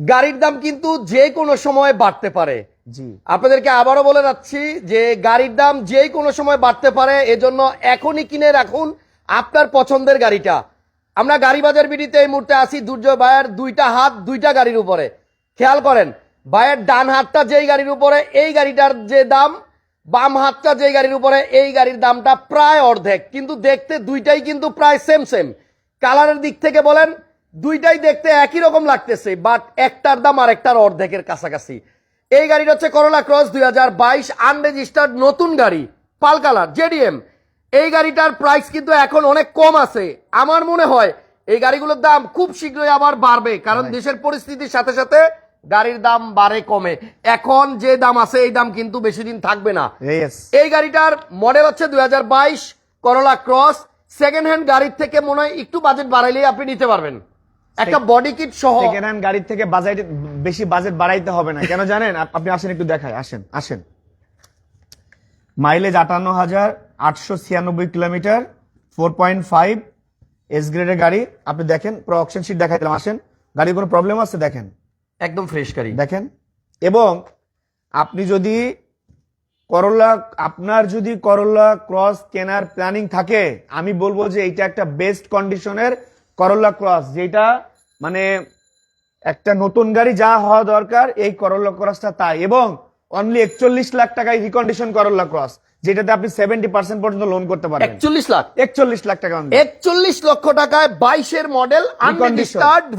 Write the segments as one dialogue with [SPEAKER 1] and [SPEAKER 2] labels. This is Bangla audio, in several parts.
[SPEAKER 1] গাড়ির দাম কিন্তু যে কোনো সময় বাড়তে পারে।
[SPEAKER 2] জি।
[SPEAKER 1] আপনাদেরকে আবারও বলে যাচ্ছি যে গাড়ির দাম যে কোনো সময় বাড়তে পারে এজন্য এখনই কিনে রাখুন আপনার পছন্দের গাড়িটা। আমরা গাড়ি বাজার বিডিতে এই মুহূর্তে আসি দুর্জয় ভাইয়ের দুইটা হাত দুইটা গাড়ির উপরে। খেয়াল করেন ভাইয়ের ডান হাতটা যেই গাড়ির উপরে এই গাড়িটার যে দাম বাম হাতটা যেই গাড়ির উপরে এই গাড়ির দামটা প্রায় অর্ধেক। কিন্তু দেখতে দুইটাই কিন্তু প্রায় সেম সেম কালারের দিক থেকে বলেন দুইটাই দেখতে একই রকম লাগতেছে বাট একটার দাম আর একটার অর্ধেকের কাছাকাছি। এই গাড়িটা হচ্ছে করোলা ক্রস দুই হাজার বাইশ আনরেজিস্টার্ড নতুন গাড়ি পাল কালার জেডিএম এই গাড়িটার প্রাইস কিন্তু এখন অনেক কম আছে। আমার মনে হয় এই গাড়িগুলোর দাম খুব শীঘ্রই আবার বাড়বে কারণ দেশের পরিস্থিতির সাথে সাথে গাড়ির দাম বাড়ে কমে। এখন যে দাম আছে এই দাম কিন্তু বেশি দিন থাকবে না। এই গাড়িটার মডেল হচ্ছে দুই হাজার বাইশ করোলা ক্রস সেকেন্ড হ্যান্ড গাড়ির থেকে মনে হয় একটু বাজেট বাড়াইলেই আপনি নিতে পারবেন। একটা বডি কিট সহ
[SPEAKER 2] সেকেন্ড হ্যান্ড গাড়ির থেকে বাজেট বেশি বাজেট বাড়াইতে হবে না। কেন জানেন? আপনি আসেন একটু দেখায় আসেন আসেন। মাইলেজ আটান্ন হাজার আটশো ছিয়ানব্বই kilometre four point five S গ্রেডের গাড়ি। আপনি দেখেন পুরো অপশন শিট দেখাই দিলাম। আসেন গাড়ির কোনো প্রবলেম আছে? দেখেন।
[SPEAKER 1] একদম ফ্রেশ গাড়ি।
[SPEAKER 2] দেখেন। এবং আপনি যদি করলা আপনার যদি করলা ক্রস কেনার প্ল্যানিং থাকে আমি বলব যে এটা একটা বেস্ট কন্ডিশনের করলা ক্রস যেটা মানে একটা নতুন গাড়ি যা হওয়া দরকার এই করলা ক্রসটা তাই। এবং অনলি একচল্লিশ লাখ টাকায় রিকন্ডিশন করলা ক্রস যেটাতে আপনি সেভেন্টি পার্সেন্ট পর্যন্ত লোন করতে পারেন
[SPEAKER 1] একচল্লিশ লাখ?
[SPEAKER 2] একচল্লিশ লাখ টাকা
[SPEAKER 1] একচল্লিশ লক্ষ টাকায় বাইশের মডেল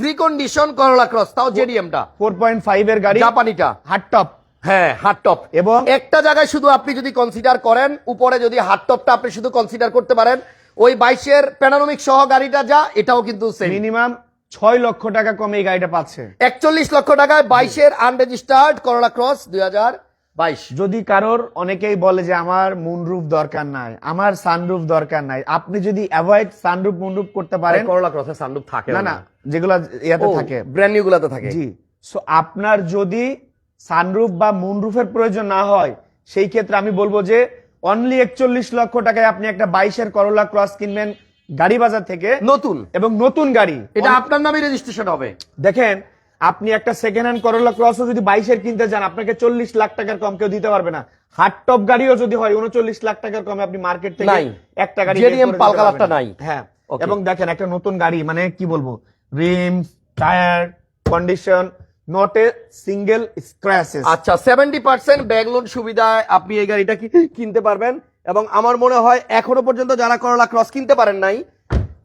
[SPEAKER 1] রিকন্ডিশন করোলা ক্রস তাও জেডিএমটা
[SPEAKER 2] 4.5 এর গাড়ি।
[SPEAKER 1] জাপানিটা।
[SPEAKER 2] হার্ড টপ
[SPEAKER 1] হ্যাঁ হার্ড টপ
[SPEAKER 2] এবং
[SPEAKER 1] একটা জায়গায় শুধু আপনি যদি কনসিডার করেন উপরে যদি হার্ড টপটা আপনি শুধু কনসিডার করতে পারেন ওই বাইশের প্যানারোমিক সহ গাড়িটা যা এটাও কিন্তু
[SPEAKER 2] মিনিমাম ছয় লক্ষ টাকা কমে এই গাড়িটা পাচ্ছে।
[SPEAKER 1] একচল্লিশ লক্ষ টাকায় বাইশের আনরেজিস্টার্ড করোলা ক্রস দুই বাইশ।
[SPEAKER 2] যদি কারোর অনেকেই বলে যে আমার মুনরুফ দরকার নাই আমার সানরুফ দরকার নাই আপনি যদি অ্যাভয়েড সানরুফ মুনরুফ করতে পারেন
[SPEAKER 1] করোলা ক্রসের সানরুফ থাকে
[SPEAKER 2] না না যেগুলো ইয়াতে থাকে।
[SPEAKER 1] ব্র্যান্ড নিউ গুলাতে থাকে।
[SPEAKER 2] জি। সো আপনার যদি সানরুফ বা মুনরুফের প্রয়োজন না হয় সেই ক্ষেত্রে আমি বলব যে অনলি একচল্লিশ লক্ষ টাকায় আপনি একটা বাইশের করোলা ক্রস কিনবেন গাড়ি বাজার থেকে।
[SPEAKER 1] নতুন।
[SPEAKER 2] এবং নতুন গাড়ি।
[SPEAKER 1] এটা আপনার নামে রেজিস্ট্রেশন হবে।
[SPEAKER 2] দেখেন আপনি একটা সেকেন্ড হ্যান্ড করোলা ক্রসও যদি বাইশের কিনতে যান আপনাকে চল্লিশ লাখ টাকার কম কেউ দিতে পারবে না। হার্ড টপ গাড়িও যদি হয় উনচল্লিশ লাখ টাকার কমে আপনি মার্কেট থেকে। একটা গাড়ি
[SPEAKER 1] পাল কালারটা নাই।
[SPEAKER 2] হ্যাঁ এবং দেখেন একটা নতুন গাড়ি মানে কি বলব? Rim tyre condition not a single scratches
[SPEAKER 1] আচ্ছা সেভেন্টি পার্সেন্ট ব্যাগ লোন সুবিধায় আপনি এই গাড়িটা কি- কিনতে পারবেন? এবং আমার মনে হয় এখনও পর্যন্ত যারা করলা ক্রস কিনতে পারেন নাই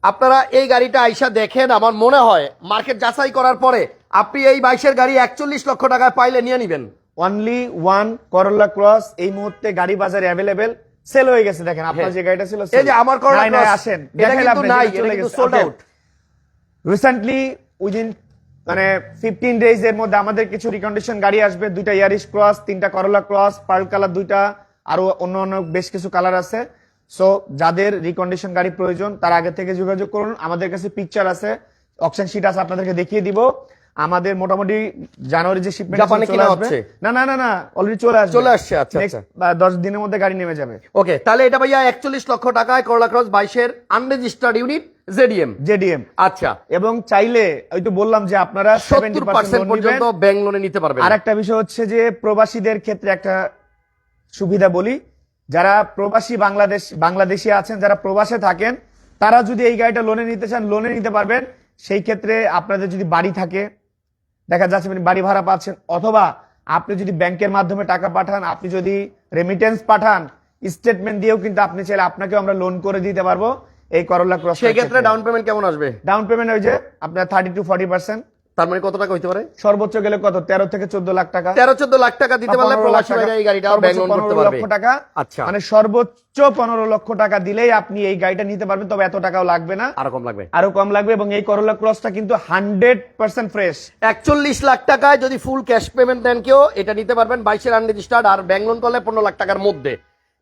[SPEAKER 1] আপনারা এই গাড়িটা আইসা দেখেন আমার মনে হয় মার্কেট যাচাই করার পরে আপনি এই বাইশের গাড়ি একচল্লিশ লক্ষ টাকায় পাইলে নিয়ে নিবেন।
[SPEAKER 2] অনলি ওয়ান করোলা ক্রস এই মুহূর্তে গাড়ি বাজারে অ্যাভেলেবেল সেল হয়ে গেছে দেখেন আপনার
[SPEAKER 1] হ্যাঁ।
[SPEAKER 2] যে গাড়িটা ছিল
[SPEAKER 1] এই যে আমার করলা
[SPEAKER 2] আসেন
[SPEAKER 1] এটা কিন্তু
[SPEAKER 2] আপনি
[SPEAKER 1] নাই এটা কিন্তু সোল্ড আউট
[SPEAKER 2] রিসেন্টলি উইদিন মানে ফিফটিন ডেজ এর মধ্যে আমাদের কিছু রিকন্ডিশন গাড়ি আসবে, দুইটা ইয়ারিশ ক্রস তিনটা করোলা ক্রস পার্ল কালার দুইটা, আরও অন্য অন্য বেশ কিছু কালার আছে। সো যাদের রিকন্ডিশন গাড়ি প্রয়োজন, তার আগে থেকে যোগাযোগ করুন। আমাদের কাছে পিকচার আছে অপশন শিট আছে, আপনাদেরকে দেখিয়ে দিব। আমাদের মোটামুটি জানুয়ারি যে শিপমেন্ট
[SPEAKER 1] জাপানে কিনা হচ্ছে?
[SPEAKER 2] না না না না অলরেডি চলে আসবে।
[SPEAKER 1] চলে আসছে, আচ্ছা, আচ্ছা।
[SPEAKER 2] বা দশ দিনের মধ্যে গাড়ি নেমে যাবে।
[SPEAKER 1] ওকে তাহলে এটা ভাইয়া একচল্লিশ লক্ষ টাকায় করলা ক্রস বাইশের আনরেজিস্টার্ড ইউনিট জেডিএম
[SPEAKER 2] জেডিএম
[SPEAKER 1] আচ্ছা।
[SPEAKER 2] এবং চাইলে ওই তো বললাম যে আপনারা সেভেন্টি
[SPEAKER 1] সত্তর পার্সেন্ট পর্যন্ত ব্যাংক লোনে নিতে পারবেন।
[SPEAKER 2] আর একটা বিষয় হচ্ছে যে প্রবাসীদের ক্ষেত্রে একটা সুবিধা বলি। যারা প্রবাসী বাংলাদেশ বাংলাদেশি আছেন যারা প্রবাসে থাকেন তারা যদি এই গাড়িটা লোনে নিতে চান লোনে নিতে পারবেন। সেই ক্ষেত্রে আপনাদের যদি বাড়ি থাকে দেখা যাচ্ছে আপনি বাড়ি ভাড়া পাচ্ছেন অথবা আপনি যদি ব্যাংকের মাধ্যমে টাকা পাঠান আপনি যদি রেমিটেন্স পাঠান স্টেটমেন্ট দিয়েও কিন্তু আপনি চাইলে আপনাকে আমরা লোন করে দিতে পারব। এই করলা ক্রস
[SPEAKER 1] সেই ক্ষেত্রে ডাউন পেমেন্ট কেমন আসবে?
[SPEAKER 2] ডাউন পেমেন্ট ওই যে আপনার থার্টি টু ফর্টি পার্সেন্ট
[SPEAKER 1] তার মানে কত টাকা হইতে পারে?
[SPEAKER 2] সর্বোচ্চ গেলে কত? তেরো থেকে চোদ্দ লাখ টাকা।
[SPEAKER 1] তেরো চোদ্দ লাখ টাকা দিতে পারলে
[SPEAKER 2] 15 লাখ
[SPEAKER 1] প্রবাসী ভাইরা এই গাড়িটা ব্যাংক লোন করতে
[SPEAKER 2] 15
[SPEAKER 1] পারবে।
[SPEAKER 2] লক্ষ টাকা।
[SPEAKER 1] আচ্ছা।
[SPEAKER 2] মানে সর্বোচ্চ পনেরো লক্ষ টাকা দিলেই আপনি এই গাড়িটা নিতে পারবেন তবে এত টাকাও লাগবে না।
[SPEAKER 1] আরও কম লাগবে।
[SPEAKER 2] আরও কম লাগবে এবং এই করোলা ক্রসটা কিন্তু হান্ড্রেড পার্সেন্ট ফ্রেশ
[SPEAKER 1] একচল্লিশ লাখ টাকায় যদি ফুল ক্যাশ পেমেন্ট দেন কেউ এটা নিতে পারবেন বাইশের আনরেজিস্টার্ড আর ব্যাংক লোন করলে পনেরো লাখ টাকার মধ্যে।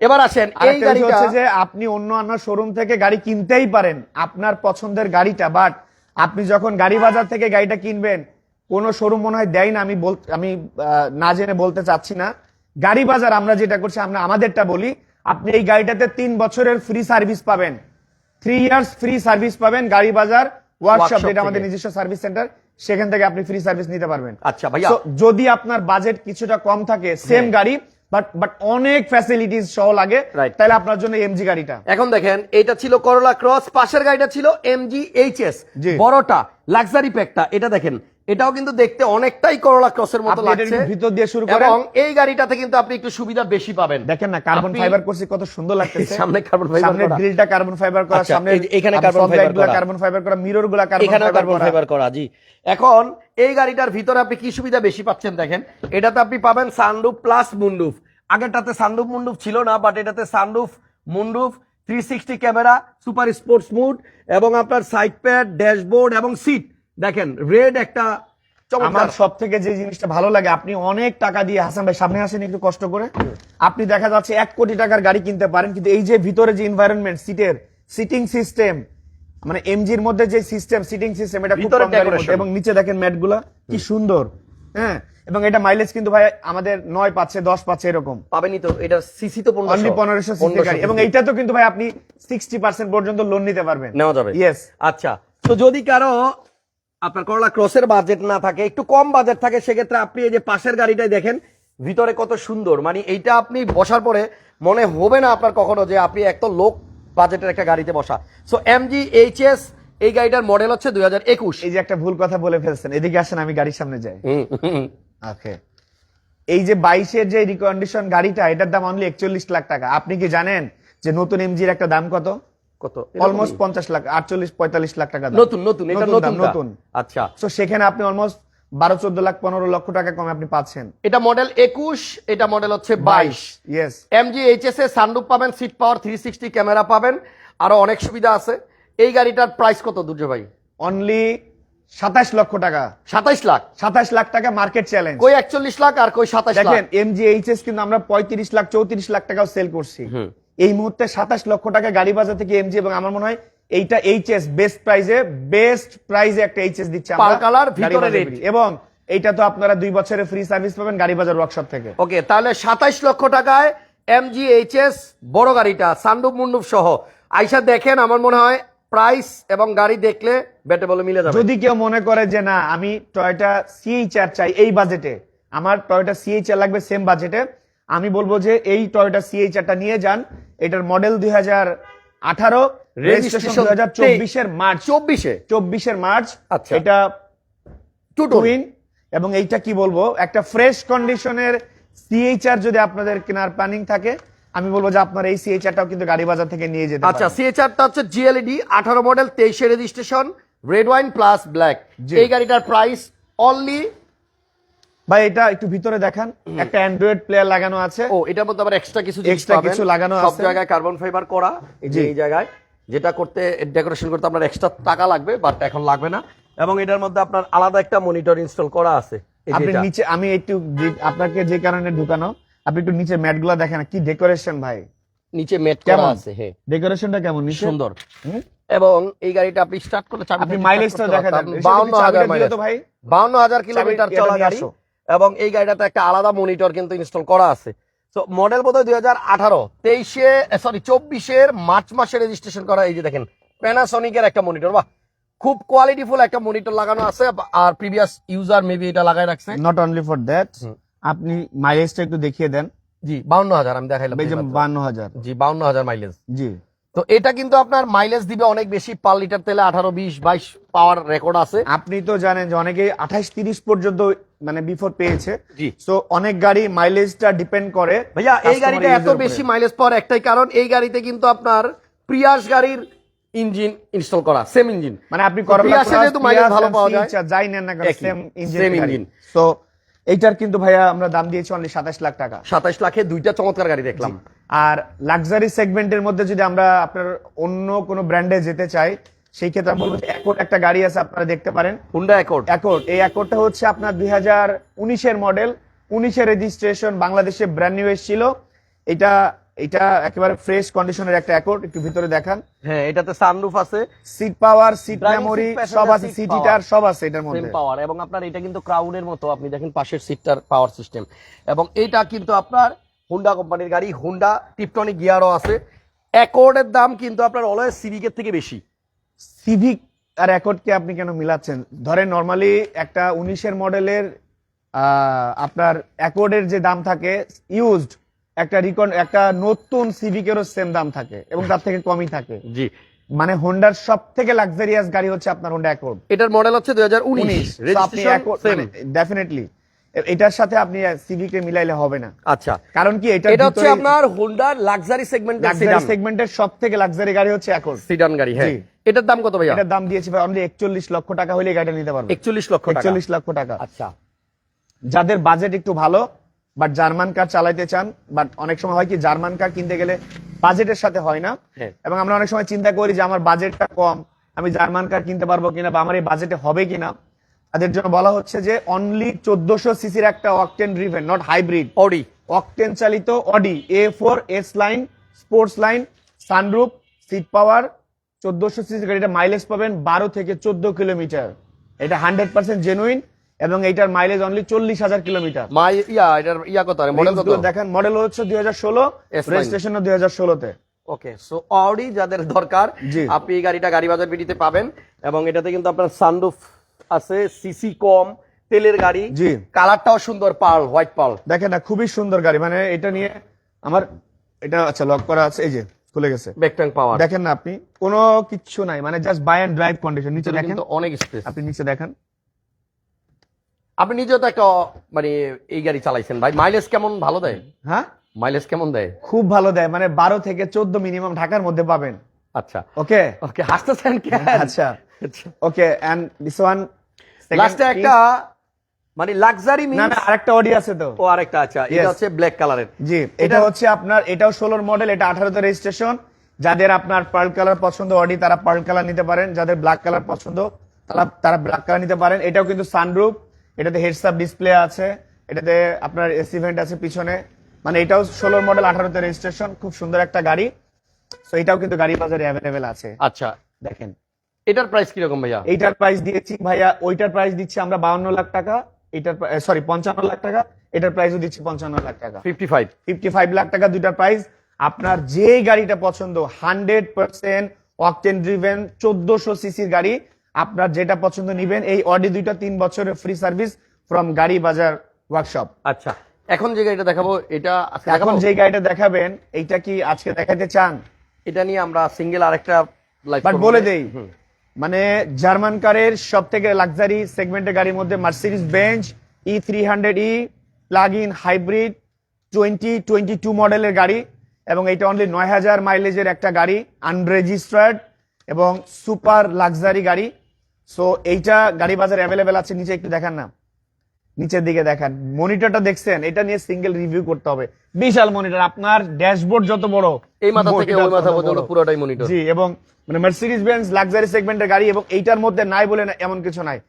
[SPEAKER 1] এবার আসেন এই গাড়িটা
[SPEAKER 2] হচ্ছে যে আপনি অন্য অন্য শোরুম থেকে গাড়ি কিনতেই পারেন। আপনার পছন্দের গাড়িটা বাট আপনি যখন গাড়ি বাজার থেকে গাড়িটা কিনবেন কোন শোরুম মনে হয় দেয় না আমি বল আমি না জেনে বলতে চাচ্ছি না। গাড়ি বাজার আমরা যেটা করছি আমরা আমাদেরটা বলি আপনি এই গাড়িটাতে তিন বছরের ফ্রি সার্ভিস পাবেন। থ্রি ইয়ার্স ফ্রি সার্ভিস পাবেন গাড়ি বাজার ওয়ার্কশপ যেটা আমাদের নিজস্ব সার্ভিস সেন্টার সেখান থেকে আপনি ফ্রি সার্ভিস নিতে পারবেন।
[SPEAKER 1] আচ্ছা ভাইয়া।
[SPEAKER 2] যদি আপনার বাজেট কিছুটা কম থাকে সেম
[SPEAKER 1] হ্যাঁ।
[SPEAKER 2] গাড়ি বাট বাট অনেক ফ্যাসিলিটিস সহ লাগে. তাহলে আপনার জন্য এমজি গাড়িটা
[SPEAKER 1] এখন দেখেন এটা ছিল করলা ক্রস পাশের গাড়িটা ছিল এমজি এইচএস
[SPEAKER 2] জি।
[SPEAKER 1] বড়টা লাক্সারি প্যাকটা এটা দেখেন এটাও কিন্তু দেখতে অনেকটাই করলা ক্রসের মতো লাগছে।
[SPEAKER 2] ভিতর দিয়ে শুরু করেন।
[SPEAKER 1] এবং এই গাড়িটাতে কিন্তু আপনি একটু সুবিধা বেশি পাবেন।
[SPEAKER 2] দেখেন না কার্বন ফাইবার করছি কত সুন্দর লাগতেছে।
[SPEAKER 1] সামনে carbon fiber
[SPEAKER 2] সামনে গ্রিলটা কার্বন ফাইবার করা
[SPEAKER 1] আচ্ছা,
[SPEAKER 2] সামনে
[SPEAKER 1] এখানে carbon fiber করা।
[SPEAKER 2] কার্বন ফাইবার করা মিররগুলা কার্বন ফাইবার
[SPEAKER 1] কার্বন ফাইবার করা। জি। এখন এই গাড়িটার ভিতরে আপনি কি সুবিধা বেশি পাচ্ছেন দেখেন? এটাতে আপনি পাবেন সানরুফ প্লাস মুন্ডুফ আগেরটাতে সানরুফ মুন্ডুফ ছিল না বাট এটাতে sunroof moonroof three sixty camera super sports mode এবং আপনার সাইড প্যাড ড্যাশবোর্ড এবং সিট দেখেন রেড একটা
[SPEAKER 2] আমার সব থেকে যে জিনিসটা ভালো লাগে আপনি অনেক টাকা দিয়ে হাসান ভাই সামনে আসেন একটু কষ্ট করে। আপনি দেখা যাচ্ছে এক কোটি টাকার গাড়ি কিনতে পারেন কিন্তু এই যে ভিতরে যে এনভায়রনমেন্ট সিটের সিটিং সিস্টেম মানে এমজির মধ্যে যে সিস্টেম সিটিং সিস্টেম এটা খুব। এবং নিচে দেখেন ম্যাটগুলা কি সুন্দর হ্যাঁ? এবং এটা মাইলেজ কিন্তু ভাই আমাদের নয় পাচ্ছে দশ পাচ্ছে এরকম।
[SPEAKER 1] পাবেনই তো এটা সিসি তো
[SPEAKER 2] অনলি পনেরোশো সিসি গাড়ি। এবং এইটা তো কিন্তু ভাই আপনি সিক্সটি পার্সেন্ট পর্যন্ত লোন নিতে পারবেন।
[SPEAKER 1] নেওয়া যাবে।
[SPEAKER 2] ইয়েস
[SPEAKER 1] আচ্ছা তো যদি কারও আপনার করলা ক্রসের বাজেট না থাকে একটু কম বাজেট থাকে সেক্ষেত্রে আপনি এই যে পাশের গাড়িটাই দেখেন ভিতরে কত সুন্দর। মানে এইটা আপনি বসার পরে মনে হবে না আপনার কখনো যে আপনি এক তো লোক বাজেটের একটা গাড়িতে বসা। সো এমজি এইচএস এই গাড়িটার মডেল হচ্ছে দুই হাজার একুশ।
[SPEAKER 2] এই যে একটা ভুল কথা বলে ফেলছেন এদিকে আসেন আমি গাড়ির সামনে যাই। ওকে এই যে বাইশের যে রিকন্ডিশন গাড়িটা এটার দাম অনলি একচল্লিশ লাখ টাকা। আপনি কি জানেন যে নতুন এমজির একটা দাম কত?
[SPEAKER 1] কত?
[SPEAKER 2] অলমোস্ট পঞ্চাশ লাখ আটচল্লিশ পঁয়তাল্লিশ লাখ টাকা
[SPEAKER 1] নতুন নতুন এটা
[SPEAKER 2] নতুন
[SPEAKER 1] নতুন। আচ্ছা।
[SPEAKER 2] তো সেখানে আপনি অলমোস্ট বারো চোদ্দ লাখ পনেরো লক্ষ টাকা কমে আপনি পাচ্ছেন।
[SPEAKER 1] এটা মডেল একুশ এটা মডেল হচ্ছে বাইশ।
[SPEAKER 2] ইয়েস
[SPEAKER 1] এমজি এইচএস এ সানরুফ পাবেন seat power three sixty camera পাবেন। আরও অনেক সুবিধা আছে। এই গাড়িটার প্রাইস কত দুর্য ভাই?
[SPEAKER 2] অনলি সাতাশ লক্ষ টাকা।
[SPEAKER 1] সাতাইশ লাখ?
[SPEAKER 2] সাতাশ লাখ টাকা মার্কেট চ্যালেঞ্জ
[SPEAKER 1] কই একচল্লিশ লাখ আর কই সাতাইশ লাখ?
[SPEAKER 2] দেখেন এমজি এইচএস কিন্তু আমরা পঁয়ত্রিশ লাখ চৌত্রিশ লাখ টাকাও সেল করছি। এই মুহূর্তে সাতাশ লক্ষ টাকা গাড়ি বাজার থেকে এমজি এবং আমার মনে হয় এইটা এইচএস বেস্ট প্রাইজে বেস্ট প্রাইজে একটা এইচএস দিচ্ছে
[SPEAKER 1] পাল কালার, ভিতরে
[SPEAKER 2] বাজার এবং এইটা তো আপনারা দুই বছরে ফ্রি সার্ভিস পাবেন গাড়ি বাজার ওয়ার্কশপ থেকে।
[SPEAKER 1] ওকে তাহলে সাতাইশ লক্ষ টাকায় এমজি এইচএস বড় গাড়িটা সান্ডুপ মুন্ডুপ সহ। আইসা দেখেন আমার মনে হয় প্রাইস এবং গাড়ি দেখলে বেটে বলে মিলে যাবে।
[SPEAKER 2] যদি কেউ মনে করে যে না আমি টয়টা সিএইচআর চাই এই বাজেটে আমার টয়টা সিএইচআর লাগবে সেম বাজেটে আমি বলব যে এই টয়টা সিএইচআরটা নিয়ে যান। এটার মডেল দুই হাজার আঠারো রেজিস্ট্রেশন দুই হাজার চব্বিশের মার্চ
[SPEAKER 1] চব্বিশে?
[SPEAKER 2] চব্বিশের মার্চ
[SPEAKER 1] আচ্ছা।
[SPEAKER 2] এটা
[SPEAKER 1] টু
[SPEAKER 2] টুইন এবং এইটা কি বলব? একটা ফ্রেশ কন্ডিশনের সিএইচআর যদি আপনাদের কেনার প্ল্যানিং থাকে আমি বলব যে আপনার এই সিএইচআরটাও কিন্তু গাড়ি বাজার থেকে নিয়ে যেতে
[SPEAKER 1] আচ্ছা
[SPEAKER 2] পারেন।
[SPEAKER 1] সিএচআরটা হচ্ছে জিএলইডি আঠারো মডেল তেইশে registration red wine plus black. এই গাড়িটার প্রাইস অনলি
[SPEAKER 2] ভাই এটা একটু ভিতরে দেখান। একটা অ্যান্ড্রয়েড প্লেয়ার লাগানো আছে।
[SPEAKER 1] ও এটার মধ্যে আবার এক্সট্রা কিছু পাবেন।
[SPEAKER 2] কিছু লাগানো
[SPEAKER 1] সব জায়গায় কার্বন ফাইবার করা এই জায়গায় যেটা করতে ডেকোরেশন করতে আপনার এক্সট্রা টাকা লাগবে বাট এখন লাগবে না। এবং এটার মধ্যে আপনার আলাদা একটা মনিটর ইনস্টল করা আছে
[SPEAKER 2] আপনি নিচে আমি একটু আপনাকে যে কারণে ঢুকানো আপনি একটু নিচে ম্যাটগুলা দেখেন কি ডেকোরেশন ভাই।
[SPEAKER 1] নিচে করা
[SPEAKER 2] কেমন?
[SPEAKER 1] আছে হ্যাঁ।
[SPEAKER 2] ডেকোরেশনটা কেমন
[SPEAKER 1] সুন্দর। এবং এই গাড়িটা আপনি স্টার্ট করলে
[SPEAKER 2] আপনি মাইলেজটা
[SPEAKER 1] start করতে
[SPEAKER 2] দেখা
[SPEAKER 1] পারবেন।
[SPEAKER 2] দেন।
[SPEAKER 1] বাউন্ন হাজার মাইলেজ
[SPEAKER 2] তো ভাই?
[SPEAKER 1] বাউন্ন হাজার কিলোমিটার চলা গাড়ি। এবং এই গাড়িটাতে একটা আলাদা মনিটর কিন্তু ইনস্টল করা আছে। তো মডেল বোধ হয় দুই হাজার আঠারো তেইশে সরি চব্বিশের মার্চ মাসে রেজিস্ট্রেশন করা এই যে দেখেন প্যানাসনিকের একটা মনিটর বাহ! খুব কোয়ালিটিফুল একটা মনিটর লাগানো আছে আর প্রিভিয়াস ইউজার মেবি এটা লাগাই রাখছে।
[SPEAKER 2] Not only for that. আপনি মাইলেজটা একটু দেখিয়ে দেন।
[SPEAKER 1] জি বাউন্ন হাজার আমি দেখাইলাম।
[SPEAKER 2] এই। বান্ন হাজার।
[SPEAKER 1] জি বাউন্ন হাজার মাইলেজ
[SPEAKER 2] জি।
[SPEAKER 1] তো এটা কিন্তু আপনার মাইলেজ দিবে অনেক বেশি পার লিটার তেলে আঠারো বিশ বাইশ পাওয়ার রেকর্ড আছে।
[SPEAKER 2] আপনি তো জানেন যে অনেকে আঠাশ তিরিশ পর্যন্ত মানে বিফোর পেয়েছে। তো অনেক গাড়ি মাইলেজটা ডিপেন্ড করে
[SPEAKER 1] ভাইয়া এই গাড়িটা এত বেশি মাইলেজ পাওয়ার একটাই কারণ এই গাড়িতে কিন্তু আপনার প্রিয়াস গাড়ির ইঞ্জিন ইনস্টল করা সেম ইঞ্জিন
[SPEAKER 2] মানে আপনি
[SPEAKER 1] প্রিয়াসে যেহেতু mileage ভালো পাওয়া যায়,
[SPEAKER 2] যাই নেন না সেম ইঞ্জিন
[SPEAKER 1] same engine।
[SPEAKER 2] তো এইটার কিন্তু ভাইয়া আমরা দাম দিয়েছি অনলি সাতাশ লাখ টাকা।
[SPEAKER 1] সাতাশ লাখে দুইটা চমৎকার গাড়ি দেখলাম।
[SPEAKER 2] আর লাক্সারি সেগমেন্টের মধ্যে যদি আমরা আপনার অন্য কোনো ব্র্যান্ডে যেতে চাই সেই ক্ষেত্রে আমি বলব অ্যাকর্ড একটা গাড়ি আছে আপনারা দেখতে পারেন।
[SPEAKER 1] হুন্ডা অ্যাকর্ড
[SPEAKER 2] অ্যাকর্ড এই অ্যাকর্ডটা হচ্ছে আপনার দুই হাজার উনিশের মডেল উনিশের রেজিস্ট্রেশন বাংলাদেশে ব্র্যান্ড নিউ এসেছিল। এটা এটা একেবারে ফ্রেশ কন্ডিশনের একটা অ্যাকর্ড একটু ভিতরে দেখান।
[SPEAKER 1] হ্যাঁ এটাতে সানরুফ আছে।
[SPEAKER 2] সিট পাওয়ার সিট মেমোরি সব আছে সিট হিটার সব আছে এটার মধ্যে।
[SPEAKER 1] পাওয়ার এবং আপনার এটা কিন্তু ক্রাউডের মতো আপনি দেখেন পাশের সিটটার পাওয়ার সিস্টেম এবং এটা কিন্তু আপনার হুন্ডা কোম্পানির গাড়ি হুন্ডা টিপটনিক গিয়ারও আছে। অ্যাকর্ডের দাম কিন্তু আপনার অলওয়েজ সিভিকের থেকে বেশি।
[SPEAKER 2] সিভিক আর অ্যাকর্ডকে আপনি কেন মিলাচ্ছেন? ধরেন নর্মালি একটা উনিশের মডেলের আপনার অ্যাকর্ডের যে দাম থাকে ইউজড একটা রিকন একটা নতুন সিভিকেরও সেম দাম থাকে এবং তার থেকে কমই থাকে।
[SPEAKER 1] জি।
[SPEAKER 2] মানে হোন্ডার সব থেকে লাক্সারিয়াস গাড়ি হচ্ছে আপনার হোন্ডা অ্যাকর্ড
[SPEAKER 1] এটার মডেল হচ্ছে দুই হাজার উনিশ।
[SPEAKER 2] আপনি ডেফিনেটলি এটার সাথে আপনি সিভিকে মিলাইলে হবে না।
[SPEAKER 1] আচ্ছা।
[SPEAKER 2] কারণ কি এটা
[SPEAKER 1] এটা হচ্ছে আপনার হোন্ডা লাক্সারি সেগমেন্টের
[SPEAKER 2] লাক্সারি সেগমেন্টের সব থেকে লাক্সারি গাড়ি হচ্ছে অ্যাকর্ড
[SPEAKER 1] সিডান গাড়ি হ্যাঁ। এটার দাম কত ভাইয়া?
[SPEAKER 2] এটার দাম দিয়েছি ভাই অনলি একচল্লিশ লক্ষ টাকা হলে গাড়িটা নিতে পারবে।
[SPEAKER 1] একচল্লিশ লক্ষ টাকা?
[SPEAKER 2] একচল্লিশ লক্ষ টাকা।
[SPEAKER 1] আচ্ছা।
[SPEAKER 2] যাদের বাজেট একটু ভালো বাট জার্মান কার চালাইতে চান বাট অনেক সময় হয় কি জার্মান কার কিনতে গেলে বাজেটের সাথে হয় না।
[SPEAKER 1] হ্যাঁ।
[SPEAKER 2] এবং আমরা অনেক সময় চিন্তা করি যে আমার বাজেটটা কম আমি জার্মান কার কিনতে পারব কিনা বা আমার এই বাজেটে হবে কিনা। তাদের জন্য বলা হচ্ছে যে অনলি চোদ্দশো সিসির একটা octane driven not hybrid
[SPEAKER 1] Audi
[SPEAKER 2] octane চালিত Audi A four S line sports line sunroof seat power চোদ্দশো সিসি গাড়িটা মাইলেজ পাবেন বারো থেকে চোদ্দ কিলোমিটার। এটা হান্ড্রেড পার্সেন্ট জেনুইন এবং এইটার মাইলেজ অনলি চল্লিশ হাজার কিলোমিটার।
[SPEAKER 1] মাই ইয়া এটার ইয়া কত মডেল কত?
[SPEAKER 2] দেখেন মডেল হচ্ছে দুই হাজার ষোলো রেজিস্ট্রেশন দুই হাজার ষোলোতে।
[SPEAKER 1] ওকে সো অডি যাদের দরকার আপনি এই গাড়িটা গাড়ি বাজার বিডিতে পাবেন এবং এটাতে কিন্তু আপনার সানরুফ আছে সিসি কম তেলের গাড়ি
[SPEAKER 2] জি।
[SPEAKER 1] কালারটাও সুন্দর পাল হোয়াইট পাল।
[SPEAKER 2] দেখেন না খুবই সুন্দর গাড়ি। মানে এটা নিয়ে আমার এটা আচ্ছা লক করা আছে এই যে। খুলে গেছে।
[SPEAKER 1] ব্যাকট্যাং পাওয়ার
[SPEAKER 2] দেখেন না আপনি কোনো কিচ্ছু নাই মানে just buy and drive condition নিচে দেখেন।
[SPEAKER 1] কিন্তু অনেক স্পেস
[SPEAKER 2] আপনি নিচে দেখেন।
[SPEAKER 1] আপনি নিজেও তো একটা মানে এই গাড়ি চালাইছেন ভাই। মাইলেজ কেমন ভালো দেয়?
[SPEAKER 2] হ্যাঁ?
[SPEAKER 1] মাইলেজ কেমন দেয়?
[SPEAKER 2] খুব ভালো দেয় মানে বারো থেকে চোদ্দ মিনিমাম ঢাকার মধ্যে পাবেন।
[SPEAKER 1] আচ্ছা।
[SPEAKER 2] ওকে?
[SPEAKER 1] ওকে হাসতেছেন কেন?
[SPEAKER 2] আচ্ছা। ওকে এন্ড দিস ওয়ান
[SPEAKER 1] লাস্টে একটা মানে লাক্সারি
[SPEAKER 2] না না আরেকটা অডি আছে তো।
[SPEAKER 1] ও আরেকটা আচ্ছা এটা হচ্ছে ব্ল্যাক কালারের
[SPEAKER 2] জি এটা হচ্ছে আপনার এটাও ষোলোর মডেল এটা আঠারোতে রেজিস্ট্রেশন যাদের আপনার পার্ল কালার পছন্দ অডি তারা পার্ল কালার নিতে পারেন। যাদের ব্ল্যাক কালার পছন্দ তারা তারা ব্ল্যাক কালার নিতে পারেন। এটাও কিন্তু সানরুফ এটাতে হেডস আপ ডিসপ্লে আছে এটাতে আপনার এসি ভেন্ট আছে পিছনে। মানে এটাও ষোলোর মডেল আঠারোতে রেজিস্ট্রেশন খুব সুন্দর একটা গাড়ি। তো এটাও কিন্তু গাড়ি বাজারে অ্যাভেলেবেল আছে।
[SPEAKER 1] আচ্ছা।
[SPEAKER 2] দেখেন।
[SPEAKER 1] এটার প্রাইস কীরকম ভাইয়া?
[SPEAKER 2] এইটার প্রাইস দিয়েছি ভাইয়া ওইটার প্রাইস দিচ্ছি আমরা বাউন্ন লাখ টাকা। এটার সরি পঞ্চান্ন লাখ টাকা এটার প্রাইসও দিচ্ছি পঞ্চান্ন লাখ টাকা।
[SPEAKER 1] Fifty five
[SPEAKER 2] fifty five lakh টাকা দুইটার প্রাইস আপনার যে গাড়িটা পছন্দ হান্ড্রেড পার্সেন্ট অকটেন ড্রিভেন চোদ্দশো সিসির গাড়ি আপনার যেটা পছন্দ নিবেন এই অডি দুইটা তিন বছরের ফ্রি সার্ভিস ফ্রম গাড়ি বাজার ওয়ার্কশপ
[SPEAKER 1] আচ্ছা এখন যে গাড়িটা দেখাবো এটা
[SPEAKER 2] এখন যে গাড়িটা দেখাবেন এইটা কি আজকে দেখাতে চান?
[SPEAKER 1] এটা নিয়ে আমরা সিঙ্গেল আরেকটা
[SPEAKER 2] বাট বলে দেই মানে জার্মান কারের সব থেকে লাক্সারি সেগমেন্টের গাড়ির মধ্যে Mercedes Benz E three hundred e plug in hybrid twenty twenty two মডেলের গাড়ি এবং এইটা অনলি নয় হাজার মাইলেজের একটা গাড়ি আনরেজিস্টার্ড এবং সুপার লাক্সারি গাড়ি। সো এইটা গাড়ি বাজার অ্যাভেলেবেল আছে, নিচে একটু দেখার না। নিচের দিকে দেখেন। মনিটরটা দেখছেন? এটা নিয়ে সিঙ্গেল রিভিউ করতে হবে। বিশাল মনিটর। আপনার ড্যাশবোর্ড যত বড়
[SPEAKER 1] এই মাথা থেকে ওই মাথা পর্যন্ত পুরোটাই মনিটর।
[SPEAKER 2] জি এবং মানে মার্সিডিজ বেঞ্জ লাক্সারি সেগমেন্টের গাড়ি এবং এইটার মধ্যে নাই বলে না এমন কিছু নাই।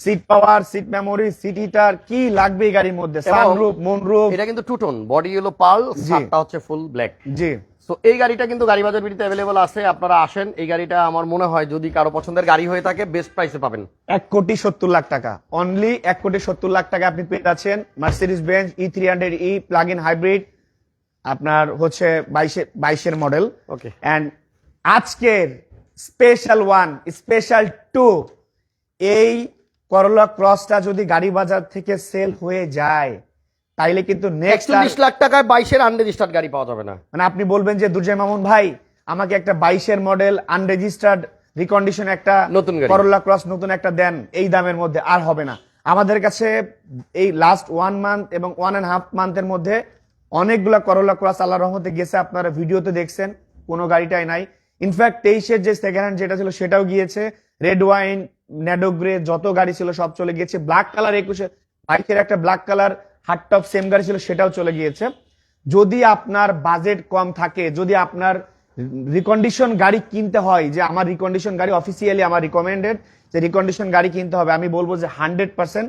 [SPEAKER 2] Seat power seat memory seat heater কি লাগবে এই গাড়ির মধ্যে? সানরুফ মুনরুফ
[SPEAKER 1] এটা কিন্তু টু টোন বডি হলো পার্ল
[SPEAKER 2] জি।
[SPEAKER 1] সাতটা হচ্ছে ফুল ব্ল্যাক
[SPEAKER 2] জি।
[SPEAKER 1] তো এই গাড়িটা কিন্তু গাড়ি বাজার বিডিতে অ্যাভেলেবল আছে আপনারা আসেন। এই গাড়িটা আমার মনে হয় যদি কারও পছন্দের গাড়ি হয়ে থাকে বেস্ট প্রাইসে পাবেন।
[SPEAKER 2] এক কোটি সত্তর লাখ টাকা। অনলি এক কোটি সত্তর লাখ টাকা আপনি পেয়ে যাচ্ছেন Mercedes Benz E three hundred e plug in hybrid আপনার হচ্ছে বাইশে বাইশের মডেল
[SPEAKER 1] ওকে
[SPEAKER 2] অ্যান্ড আজকের স্পেশাল ওয়ান স্পেশাল টু এই করলা ক্রসটা যদি গাড়ি বাজার থেকে সেল হয়ে যায় তাইলে কিন্তু নেক্সট
[SPEAKER 1] লাখ টাকায় বাইশের আনরেজিস্টার্ড গাড়ি পাওয়া যাবে না।
[SPEAKER 2] মানে আপনি বলবেন যে দুর্জয় মামুন ভাই আমাকে একটা বাইশের মডেল আনরেজিস্টার্ড রিকন্ডিশন একটা
[SPEAKER 1] নতুন।
[SPEAKER 2] করোলা ক্রস নতুন একটা দেন এই দামের মধ্যে আর হবে না। আমাদের কাছে এই লাস্ট ওয়ান মান্থ এবং ওয়ান অ্যান্ড হাফ মান্থের মধ্যে অনেকগুলা করোলা ক্রস আল্লাহ রহমতে গেছে আপনারা ভিডিওতে দেখছেন কোনো গাড়িটাই নাই। ইনফ্যাক্ট তেইশের যে সেকেন্ড হ্যান্ড যেটা ছিল সেটাও গিয়েছে। রেড ওয়াইন ন্যাডোগ্রে যত গাড়ি ছিল সব চলে গিয়েছে। ব্ল্যাক কালার একুশে বাইকের একটা black colour hard top same গাড়ি ছিল সেটাও চলে গিয়েছে। যদি আপনার বাজেট কম থাকে যদি আপনার রিকন্ডিশন গাড়ি কিনতে হয় যে আমার রিকন্ডিশন গাড়ি অফিসিয়ালি আমার রিকমেন্ডেড যে রিকন্ডিশন গাড়ি কিনতে হবে আমি বলব যে হান্ড্রেড পার্সেন্ট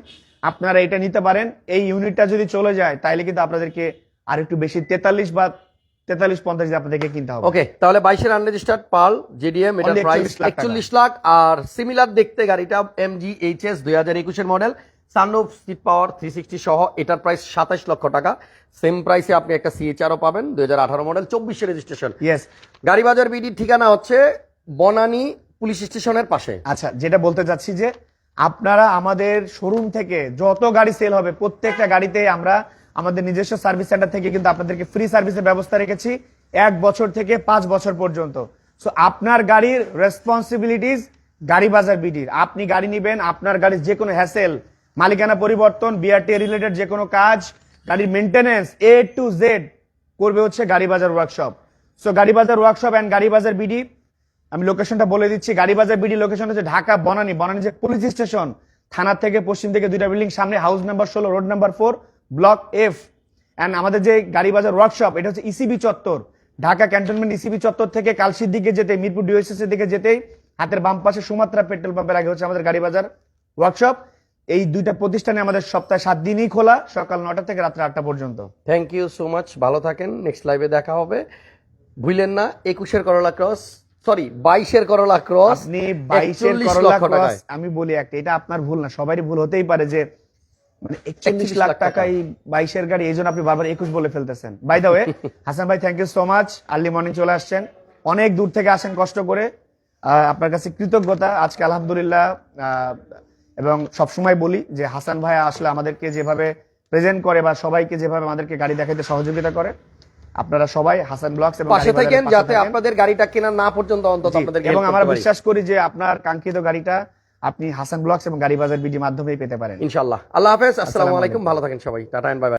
[SPEAKER 2] আপনারা এটা নিতে পারেন। এই ইউনিটটা যদি চলে যায় তাহলে কিন্তু আপনাদেরকে আর একটু বেশি তেতাল্লিশ বা তেতাল্লিশ পঞ্চাশ আপনাদেরকে কিনতে হবে।
[SPEAKER 1] ওকে তাহলে বাইশের আনরেজিস্টার্ড পাল জেডিএম
[SPEAKER 2] Only
[SPEAKER 1] প্রাইস
[SPEAKER 2] 41 লাখ টাকা।
[SPEAKER 1] একচল্লিশ লাখ আর সিমিলার দেখতে গাড়িটা এম জি এইচ এস দুই হাজার একুশের model sunroof seat power three sixty সহ এটার প্রাইস সাতাশ লক্ষ টাকা। সেম প্রাইসে আপনি একটা সিএচআরও পাবেন দুই হাজার আঠারো মডেল চব্বিশে রেজিস্ট্রেশন
[SPEAKER 2] ইয়েস
[SPEAKER 1] গাড়ি বাজার বিডির ঠিকানা হচ্ছে বনানী পুলিশ স্টেশনের পাশে।
[SPEAKER 2] আচ্ছা যেটা বলতে চাচ্ছি যে আপনারা আমাদের শোরুম থেকে যত গাড়ি সেল হবে প্রত্যেকটা গাড়িতে আমরা আমাদের নিজস্ব সার্ভিস সেন্টার থেকে কিন্তু আপনাদেরকে ফ্রি সার্ভিসের ব্যবস্থা রেখেছি এক বছর থেকে পাঁচ বছর পর্যন্ত। সো আপনার গাড়ির রেসপন্সিবিলিটিস গাড়ি বাজার বিডির আপনি গাড়ি নিবেন আপনার গাড়ির যে কোনো হ্যাসেল মালিকানা পরিবর্তন বিআরটি রিলেটেড যে কোনো কাজ, গাড়ির মেনটেনেন্স এ টু জেড করবে হচ্ছে গাড়ি বাজার ওয়ার্কশপ সো গাড়ি বাজার ওয়ার্কশপ অ্যান্ড গাড়ি বাজার বিডি আমি লোকেশনটা বলে দিচ্ছি। গাড়িবাজার বিডি লোকেশন হচ্ছে ঢাকা, বনানী। বনানী যে পুলিশ স্টেশন থানা থেকে পশ্চিম থেকে দুইটা বিল্ডিং সামনে হাউস নাম্বার ষোলো road number four block F and আমাদের যে গাড়িবাজার ওয়ার্কশপ এটা হচ্ছে ইসিবি চত্বর। ঢাকা ক্যান্টনমেন্ট ইসিবি চত্বর থেকে কালশির দিকে যেতে মিরপুর ডিওএসএস দিকে যেতেই, হাতের বাম পাশে সুমাত্রা পেট্রোল পাম্পের আগে হচ্ছে আমাদের গাড়িবাজার ওয়ার্কশপ এই দুইটা প্রতিষ্ঠানে আমাদের সপ্তাহে সাত দিনই খোলা সকাল নটা থেকে রাত্রে আটটা পর্যন্ত।
[SPEAKER 1] থ্যাংক ইউ সো মাচ ভালো থাকেন নেক্সট লাইভে দেখা হবে। ভুলেন না একুশের করলা ক্রস সরি বাইশের করলা ক্রস
[SPEAKER 2] আপনি বাইশের করলা ক্রস আমি বলি একটা এটা আপনার ভুল না সবারই ভুল হতেই পারে যে মানে একচল্লিশ লাখ
[SPEAKER 1] লাখ টাকা।
[SPEAKER 2] টাকাই বাইশের গাড়ি এই জন্য আপনি বারবার একুশ বলে ফেলতেছেন। বাই দা ওয়ে হাসান ভাই thank you so much early morning চলে আসছেন। অনেক দূর থেকে আসেন কষ্ট করে। আহ, আপনার কাছে কৃতজ্ঞতা আজকে আলহামদুলিল্লাহ আহ, এবং সবসময় বলি যে হাসান ভাই আসলে আমাদেরকে যেভাবে প্রেজেন্ট করে বা সবাইকে যেভাবে আমাদেরকে গাড়ি দেখাতে সহযোগিতা করে আপনারা সবাই হাসান ব্লগস এবং
[SPEAKER 1] পাশে থাকেন যাতে আপনাদের গাড়িটা কেনা না পর্যন্ত অন্তত আপনাদের
[SPEAKER 2] এবং আমরা বিশ্বাস করি যে আপনার কাঙ্ক্ষিত গাড়িটা আপনি হাসান ব্লগস এবং গাড়ি বাজার বিডি মাধ্যমেই পেতে পারেন।
[SPEAKER 1] ইনশাল্লাহ আল্লাহ হাফেজ আসসালামু
[SPEAKER 2] আসসালামু
[SPEAKER 1] আলাইকুম ভালো থাকেন সবাই। Tata and by